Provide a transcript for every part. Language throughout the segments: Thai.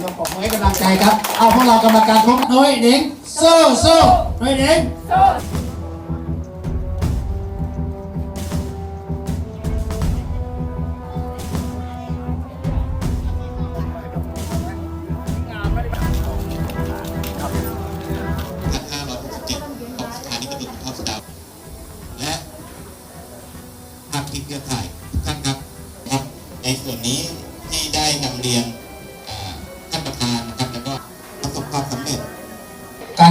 ร่วมปรบมือให้กำลังใจครับ เอาพวกเรากรรมการทุกน้อยหนิงสู้สู้น้อยหนิง1,567ของสถานีตำรวจภูธรสะเดาและภาคทีมเครือข่ายทุกท่านครับครับในส่วนนี้ที่ได้นำเรียน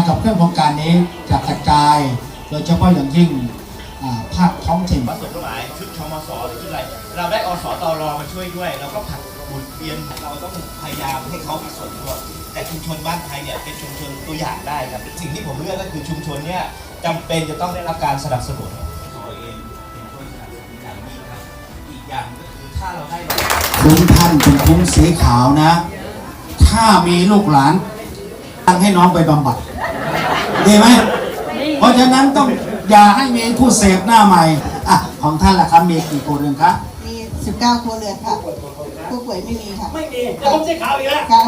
ขับเคลื่อนโครงการนี้จะกระจาย โดยเฉพาะอย่างยิ่งอ่าภาคท้องถิ่นประสบทั้งหลายชุดชมสหรือชุดอะไร เราได้อสตรมาช่วยด้วย เราก็ผลักหมุนเวียนเราต้องพยายามให้เขามีส่วนร่วมแต่ชุมชนบ้านไทยเนี่ยเป็นชุมชนตัวอย่างได้ครับสิ่งที่ผมเลือกก็คือชุมชนเนี่ยจำเป็นจะต้องได้รับการสนับสนุนตัวเองเป็นผู้สนับสนุนอย่างยิ่งครับอีกอย่างก็คือถ้าเราได้คุ้มท่านเป็นคุ้มสีขาวนะ ถ้ามีลูกหลานตั้งให้น้องไปบำบัด ดีไหมเพราะฉะนั้นต้องอย่าให้มีผู้เสพหน้าใหม่อะของท่านล่ะครับมีกี่คนเรือนครับ มี 19 ครัวเรือนค่ะ ผู้ป่วยไม่มีค่ะ ไม่มีจะผมสีขาวอีกแล้วค่ะ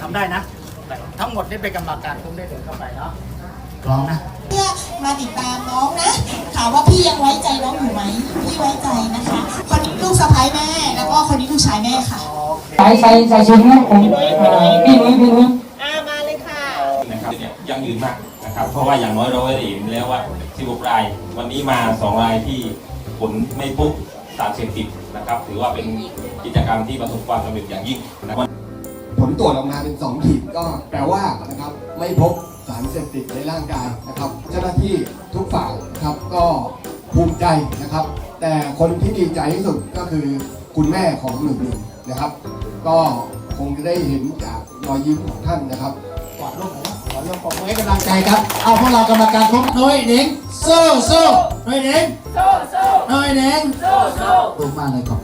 ทำได้นะ ทั้งหมดนี่เป็นกรรมการคุ้มได้เดินเข้าไปเนาะลองนะเพื่อมาติดตามน้องนะ ถามว่าพี่ยังไว้ใจน้องอยู่ไหมพี่ไว้ใจนะคะ คนนี้ลูกสะใภ้แม่ แล้วก็คนนี้ลูกชายแม่ค่ะ ใส่ใส่ใส่ชุดนะผมเอ่อพี่นุ้ยพี่นุ้ยนะครับเนี่ยยังยืนมากนะครับเพราะว่าอย่างน้อยเราได้เห็นแล้วว่า16ราย วันนี้มา2รายที่ผลไม่พบสารเสพติดนะครับ ถือว่าเป็นกิจกรรมที่ประสบความสำเร็จอย่างยิ่งนะครับ ผลตรวจออกมาเป็นสองขีดก็แปลว่านะครับไม่พบสารเสพติดในร่างกายนะครับ เจ้าหน้าที่ทุกฝ่ายนะครับก็ภูมิใจนะครับ แต่คนที่ดีใจที่สุดก็คือคุณแม่ของหนึ่งหนึ่งนะครับ ก็คงจะได้เห็นจากรอยยิ้มของท่านนะครับกอดลูกหน่อยนะขอร่วมปรบมือให้กำลังใจครับ เอาพวกเรากรรมการทุกน้อยหนิงสู้สู้น้อยหนิงสู้สู้น้อยหนิงสู้สู้มากเลยครับ